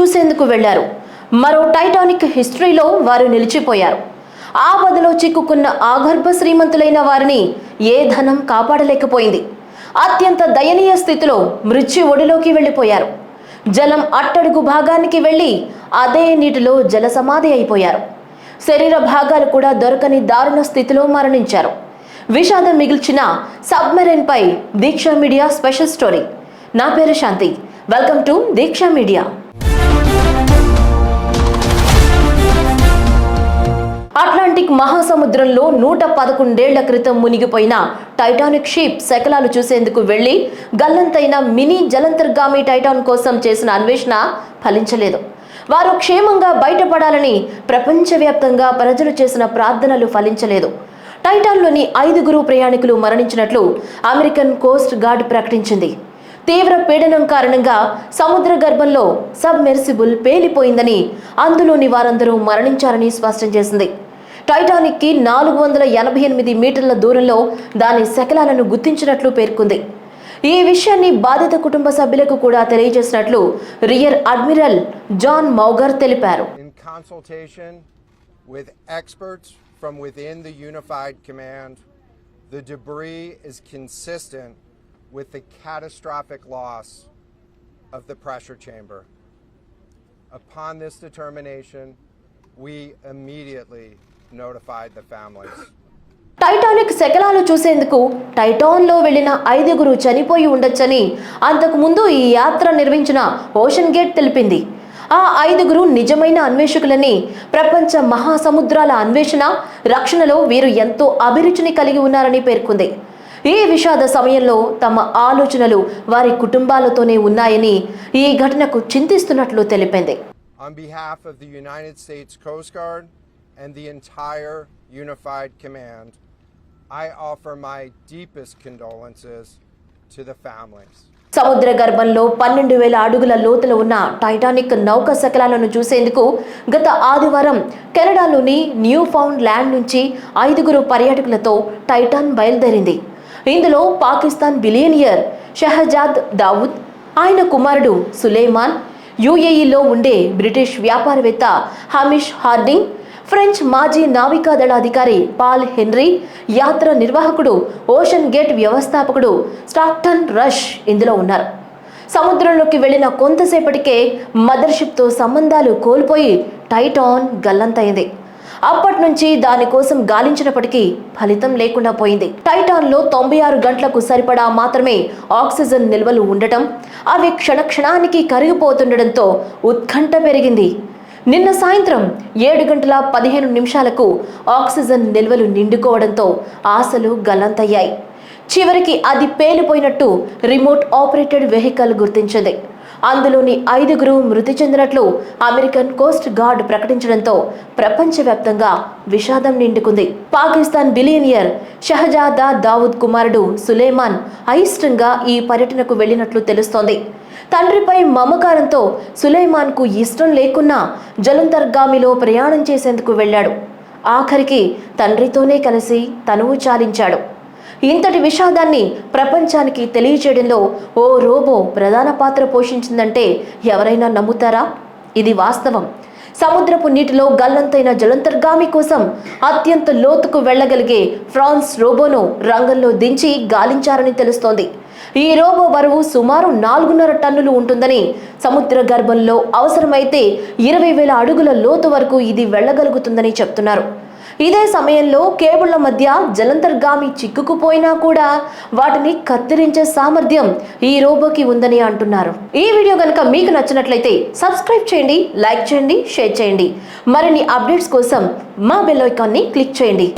చూసేందుకు వెళ్ళారు. మరో టైటానిక్ హిస్టరీలో వారు నిలిచిపోయారు. ఆపదలో చిక్కుకున్న ఆగర్భ శ్రీమంతులైన వారిని ఏ ధనం కాపాడలేకపోయింది. అత్యంత దయనీయ స్థితిలో మృత్యు ఒడిలోకి వెళ్ళిపోయారు. జలం అట్టడుగు భాగానికి వెళ్ళి అదే నీటిలో జల సమాధి అయిపోయారు. శరీర భాగాలు కూడా దొరకని దారుణ స్థితిలో మరణించారు. విషాదం మిగిల్చిన సబ్మెరైన్ పై దీక్ష మీడియా స్పెషల్ స్టోరీ. నా పేరు Shanti. Welcome to Deeksha media. Atlantic మహాసముద్రంలో నూట పదకొండేళ్ళ క్రితం మునిగిపోయిన టైటానిక్ షిప్ శకలాలు చూసేందుకు వెళ్ళి గల్లంతైన మినీ జలంతర్గామి టైటాన్ కోసం చేసిన అన్వేషణ ఫలించలేదు. వారు క్షేమంగా బయటపడాలని ప్రపంచవ్యాప్తంగా ప్రజలు చేసిన ప్రార్థనలు ఫలించలేదు. టైటాన్లోని ఐదుగురు ప్రయాణికులు మరణించినట్లు అమెరికన్ కోస్ట్ గార్డ్ ప్రకటించింది. తీవ్ర పీడనం కారణంగా సముద్ర గర్భంలో సబ్మెర్సిబుల్ పేలిపోయిందని అందులోని వారందరూ మరణించారని స్పష్టం చేసింది. టైటానిక్కి నాలుగు వందల ఎనభై ఎనిమిది మీటర్ల దూరంలో దాని శకలాలను గుర్తించినట్లు పేర్కొంది. ఈ విషయాన్ని బాధిత కుటుంబ సభ్యులకు కూడా తెలియజేసినట్లు రియర్ అడ్మిరల్ జాన్ మౌగర్ తెలిపారు. With experts from within the Unified Command, the debris is consistent with the catastrophic loss of the pressure chamber. Upon this determination, we immediately notified the families. Titanic శకలాలు చూసేందుకు టైటాన్లో వెళ్ళిన ఐదుగురు చనిపోయి ఉండొచ్చని అంతకుముందు ఈ యాత్ర నిర్వహించిన ఓషన్ గేట్ తెలిపింది ఆ ఐదుగురు నిజమైన అన్వేషకులని ప్రపంచ మహాసముద్రాల అన్వేషణ రక్షణలో వీరు ఎంతో అభిరుచిని కలిగి ఉన్నారని పేర్కొంది ఈ విషాద సమయంలో తమ ఆలోచనలు వారి కుటుంబాలతోనే ఉన్నాయని ఈ ఘటనకు చింతిస్తున్నట్లు తెలిపింది On behalf of the United States Coast Guard and the entire Unified Command, I offer my deepest condolences to the families. సముద్ర గర్భంలో పన్నెండు వేల అడుగుల లోతులో ఉన్న టైటానిక్ నౌక శకలాలను చూసేందుకు గత ఆదివారం కెనడాలోని న్యూ ఫౌండ్ ల్యాండ్ నుంచి ఐదుగురు పర్యాటకులతో టైటాన్ బయలుదేరింది ఇందులో పాకిస్తాన్ బిలియనియర్ షహజాద్ దావుద్ ఆయన కుమారుడు సులేమాన్ యుఏఈలో ఉండే బ్రిటిష్ వ్యాపారవేత్త హమిష్ హార్డింగ్ ఫ్రెంచ్ మాజీ నావికాదళ అధికారి పాల్ హెన్రీ యాత్ర నిర్వాహకుడు ఓషన్ గేట్ వ్యవస్థాపకుడు స్టాక్టన్ రష్ ఇందులో ఉన్నారు. సముద్రంలోకి వెళ్ళిన కొంతసేపటికే మదర్షిప్తో సంబంధాలు కోల్పోయి టైటాన్ గల్లంతైంది అప్పటి నుంచి దానికోసం గాలించినప్పటికీ ఫలితం లేకుండా పోయింది. టైటాన్లో తొంభై ఆరు గంటలకు సరిపడా మాత్రమే ఆక్సిజన్ నిల్వలు ఉండటం అవి క్షణక్షణానికి కరిగిపోతుండటంతో ఉత్కంఠ పెరిగింది. నిన్న సాయంత్రం ఏడు గంటల పదిహేను నిమిషాలకు ఆక్సిజన్ నిల్వలు నిండుకోవడంతో ఆశలు గల్లంతయ్యాయి. చివరికి అది పేలిపోయినట్టు రిమోట్ ఆపరేటెడ్ వెహికల్ గుర్తించింది. అందులోని ఐదుగురు మృతి చెందినట్లు అమెరికన్ కోస్ట్ గార్డ్ ప్రకటించడంతో ప్రపంచవ్యాప్తంగా విషాదం నిండుకుంది. పాకిస్తాన్ బిలియనియర్ షహజాదా దావుద్ కుమారుడు సులేమాన్ అయిష్టంగా ఈ పర్యటనకు వెళ్ళినట్లు తెలుస్తోంది. తండ్రిపై మమకారంతో సులేమాన్కు ఇష్టం లేకున్నా జలంతర్గామిలో ప్రయాణం చేసేందుకు వెళ్ళాడు. ఆఖరికి తండ్రితోనే కలిసి తనువు చాలించాడు. ఇంతటి విషాదాన్ని ప్రపంచానికి తెలియజేయడంలో ఓ రోబో ప్రధాన పాత్ర పోషించిందంటే ఎవరైనా నమ్ముతారా? ఇది వాస్తవం. సముద్రపు నీటిలో గల్లంతైన జలంతర్గామి కోసం అత్యంత లోతుకు వెళ్ళగలిగే ఫ్రాన్స్ రోబోను రంగంలో దించి గాలించారని తెలుస్తోంది. ఈ రోబో బరువు సుమారు నాలుగున్నర టన్నులు ఉంటుందని సముద్ర గర్భంలో అవసరమైతే ఇరవై వేల అడుగుల లోతు వరకు ఇది వెళ్ళగలుగుతుందని చెప్తున్నారు. ఇదే సమయంలో కేబుళ్ళ మధ్య జలంతర్గామి చిక్కుకుపోయినా కూడా వాటిని కత్తిరించే సామర్థ్యం ఈ రోబోకి ఉందని అంటున్నారు. ఈ వీడియో కనుక మీకు నచ్చినట్లయితే సబ్స్క్రైబ్ చేయండి లైక్ చేయండి షేర్ చేయండి. మరిన్ని అప్డేట్స్ కోసం మా బెల్ ఐకాన్ని క్లిక్ చేయండి.